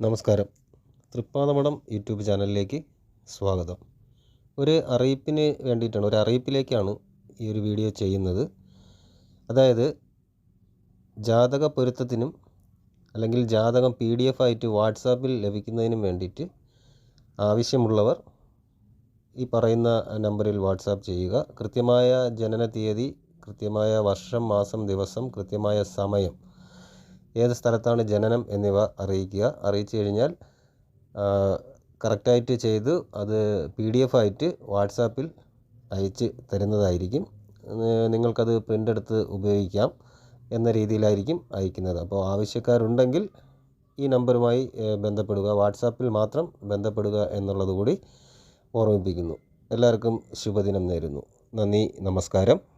നമസ്കാരം. തൃപ്പാതമഠം യൂട്യൂബ് ചാനലിലേക്ക് സ്വാഗതം. ഒരു അറിയിപ്പിന് വേണ്ടിയിട്ടാണ് ഒരു അറിയിപ്പിലേക്കാണ് ഈ ഒരു വീഡിയോ ചെയ്യുന്നത്. അതായത് ജാതക പൊരുത്തത്തിനും അല്ലെങ്കിൽ ജാതകം പി ഡി എഫ് ആയിട്ട് വാട്സാപ്പിൽ ലഭിക്കുന്നതിനും വേണ്ടിയിട്ട് ആവശ്യമുള്ളവർ ഈ പറയുന്ന നമ്പറിൽ വാട്സാപ്പ് ചെയ്യുക. കൃത്യമായ ജനന തീയതി കൃത്യമായ വർഷം മാസം ദിവസം കൃത്യമായ സമയം. ഏത് സ്ഥലത്താണ് ജനനം എന്നിവ അറിയിക്കുക. അറിയിച്ചു കഴിഞ്ഞാൽ കറക്റ്റായിട്ട് ചെയ്ത് അത് പി ഡി എഫ് ആയിട്ട് വാട്സാപ്പിൽ അയച്ച് തരുന്നതായിരിക്കും. നിങ്ങൾക്കത് പ്രിന്റ് എടുത്ത് ഉപയോഗിക്കാം എന്ന രീതിയിലായിരിക്കും അയക്കുന്നത്. അപ്പോൾ ആവശ്യക്കാരുണ്ടെങ്കിൽ ഈ നമ്പറുമായി ബന്ധപ്പെടുക. വാട്സാപ്പിൽ മാത്രം ബന്ധപ്പെടുക എന്നുള്ളത് കൂടി ഓർമ്മിപ്പിക്കുന്നു. എല്ലാവർക്കും ശുഭദിനം നേരുന്നു. നന്ദി നമസ്കാരം.